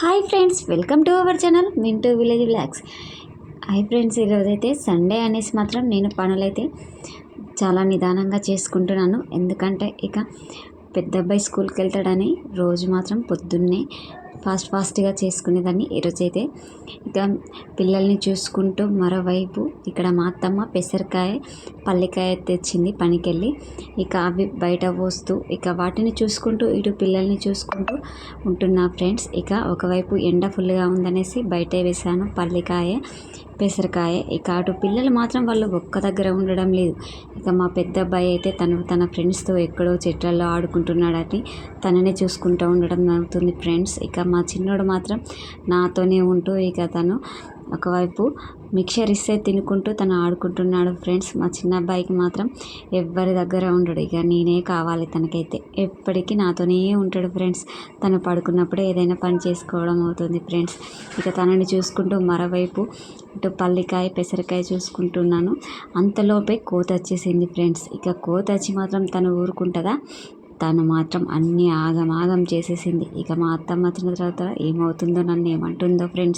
Hi friends welcome to our channel Mintu village vlogs hi friends ఈరోజైతే Sunday అనేసి మాత్రం నేను పనులైతే చాలా నిదానంగా చేసుకుంటున్నాను. ఎందుకంటే ఇక పెద్ద అబ్బాయి స్కూల్కి వెళ్తాడని రోజు మాత్రం పొద్దున్నే ఫాస్ట్ ఫాస్ట్గా చేసుకునేదాన్ని. ఈరోజైతే ఇక పిల్లల్ని చూసుకుంటూ మరోవైపు ఇక్కడ మా అత్తమ్మ పెసరకాయ పల్లికాయ తెచ్చింది పనికెళ్ళి. ఇక అవి బయట పోస్తూ ఇక వాటిని చూసుకుంటూ ఇటు పిల్లల్ని చూసుకుంటూ ఉంటున్నా ఫ్రెండ్స్. ఇక ఒకవైపు ఎండ ఫుల్గా ఉందనేసి బయటే వేశాను పల్లికాయ పెసరకాయ ఇక అటు పిల్లలు మాత్రం వాళ్ళు ఒక్క దగ్గర ఉండడం లేదు. ఇక మా పెద్ద అబ్బాయి అయితే తను తన ఫ్రెండ్స్తో ఎక్కడో చెట్లలో ఆడుకుంటున్నాడని తననే చూసుకుంటూ ఉండడం జరుగుతుంది ఫ్రెండ్స్. ఇక మా చిన్నోడు మాత్రం నాతోనే ఉంటూ ఇక తను ఒకవైపు మిక్చర్ ఇస్తే తినుకుంటూ తను ఆడుకుంటున్నాడు ఫ్రెండ్స్. మా చిన్న అబ్బాయికి మాత్రం ఎవ్వరి దగ్గర ఉండడు. ఇక నేనే కావాలి తనకైతే. ఎప్పటికీ నాతోనే ఉంటాడు ఫ్రెండ్స్. తను పడుకున్నప్పుడే ఏదైనా పని చేసుకోవడం అవుతుంది ఫ్రెండ్స్. ఇక తనని చూసుకుంటూ మరోవైపు ఇటు పల్లికాయ పెసరకాయ చూసుకుంటున్నాను. అంతలోపే కోత వచ్చేసింది ఫ్రెండ్స్. ఇక కోత వచ్చి మాత్రం తను ఊరుకుంటుందా? తను మాత్రం అన్నీ ఆగమాగం చేసేసింది. ఇక మా అత్తమ్మ వచ్చిన తర్వాత ఏమవుతుందో నన్ను ఏమంటుందో ఫ్రెండ్స్.